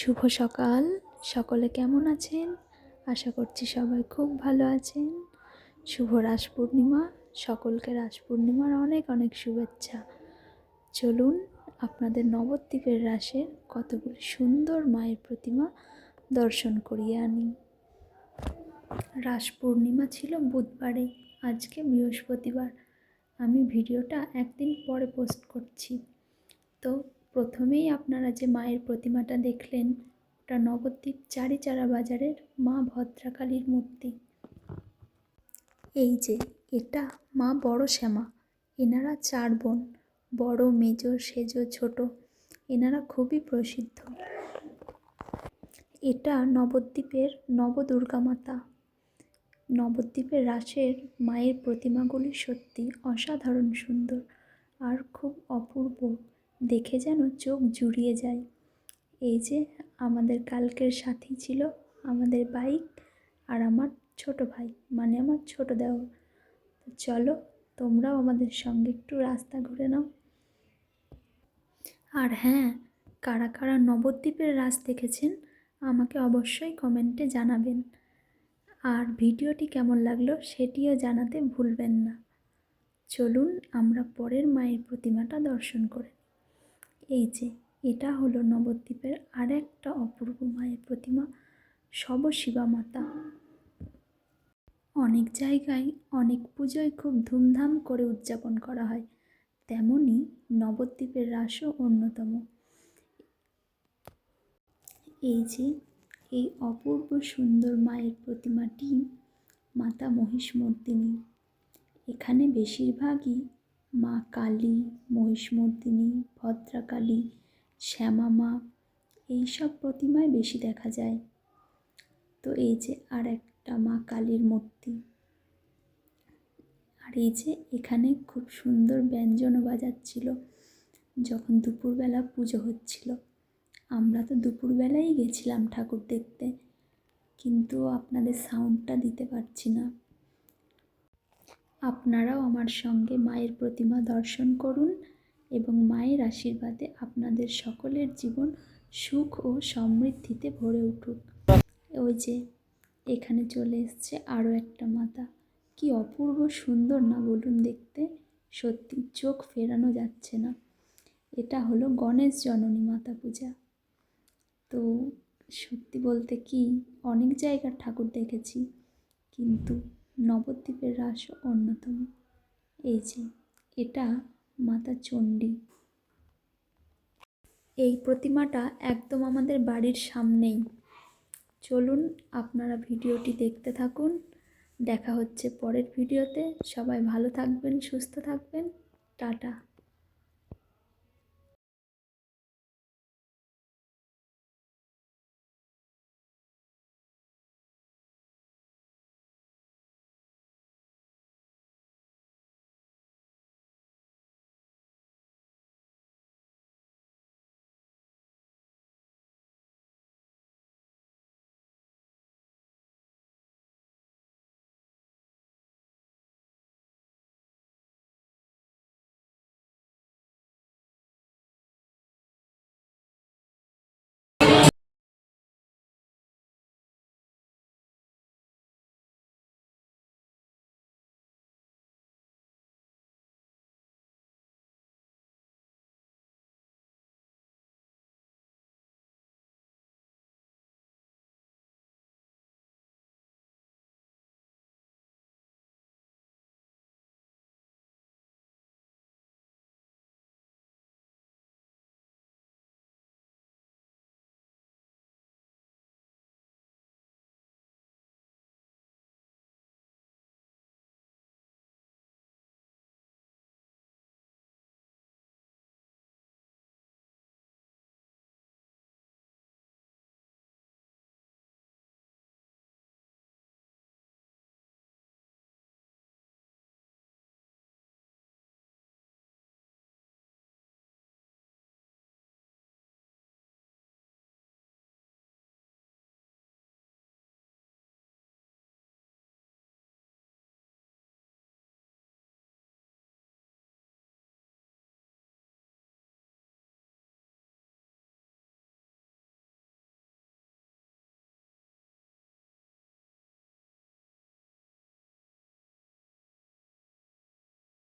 শুভ সকাল। সকলে কেমন আছেন? আশা করছি সবাই খুব ভালো আছেন। শুভ রাস পূর্ণিমা। সকলকে রাস পূর্ণিমার অনেক অনেক শুভেচ্ছা। চলুন আপনাদের নবদ্বীপের রাসের কতগুলি সুন্দর মায়ের প্রতিমা দর্শন করিয়ে আনি। রাস পূর্ণিমা ছিল বুধবারে, আজকে বৃহস্পতিবার। আমি ভিডিওটা একদিন পরে পোস্ট করছি। তো প্রথমেই আপনারা যে মায়ের প্রতিমাটা দেখলেন, ওটা নবদ্বীপ চারিচারা বাজারের মা ভদ্রাকালীর মূর্তি। এই যে, এটা মা বড় শ্যামা। এনারা চার বোন, বড়, মেজ, সেজ, ছোট। এনারা খুবই প্রসিদ্ধ। এটা নবদ্বীপের নবদুর্গা মাতা। নবদ্বীপের রাসের মায়ের প্রতিমাগুলি সত্যি অসাধারণ সুন্দর আর খুব অপূর্ব। দেখে যেন চোখ জুড়িয়ে যায়। এই যে আমাদের কালকের সাথী ছিল আমাদের বাইক আর আমার ছোট ভাই মানে আমার ছোট দেওর। চলো তোমরাও আমাদের সঙ্গে একটু রাস্তা ঘুরে নাও। আর হ্যাঁ কারা কারা নবদ্বীপের রাস দেখেছেন আমাকে অবশ্যই কমেন্টে জানাবেন। আর ভিডিওটি কেমন লাগল সেটিও জানাতে ভুলবেন না। চলুন আমরা পরের মায়ের প্রতিমাটা দর্শন করে এই যে, এটা হলো নবদ্বীপের আর একটা অপূর্ব মায়ের প্রতিমা শবশিবা মাতা। অনেক জায়গায় অনেক পুজোয় খুব ধুমধাম করে উদযাপন করা হয় তেমনই নবদ্বীপের রাসও অন্যতম। এই যে, এই অপূর্ব সুন্দর মায়ের প্রতিমাটি মাতা মহিষমর্দিনী এখানে বেশিরভাগই মা কালী, মহিষমর্দিনী, ভদ্রাকালী শ্যামা মা এইসব প্রতিমায় বেশি দেখা যায়। তো এই যে আর একটা মা কালীর মূর্তি। আর এই যে এখানে খুব সুন্দর ব্যঞ্জনও বাজাচ্ছিল, যখন দুপুরবেলা পুজো হচ্ছিল। আমরা তো দুপুরবেলাই গেছিলাম ঠাকুর দেখতে, কিন্তু আপনাদের সাউন্ডটা দিতে পারছি না। আপনারাও আমার সঙ্গে মায়ের প্রতিমা দর্শন করুন এবং মায়ের আশীর্বাদে আপনাদের সকলের জীবন সুখ ও সমৃদ্ধিতে ভরে উঠুক। ওই যে, এখানে চলে এসছে আরও একটা মাতা। কি অপূর্ব সুন্দর না বলুন দেখতে, সত্যি চোখ ফেরানো যাচ্ছে না। এটা হলো গণেশ জননী মাতা পূজা। তো সত্যি বলতে কি, অনেক জায়গার ঠাকুর দেখেছি, কিন্তু নবদ্বীপের রাস অন্যতম। এই যে, এটা মাতা চণ্ডী। এই প্রতিমাটা একদম আমাদের বাড়ির সামনেই। চলুন আপনারা ভিডিওটি দেখতে থাকুন। দেখা হচ্ছে পরের ভিডিওতে। সবাই ভালো থাকবেন, সুস্থ থাকবেন। টাটা।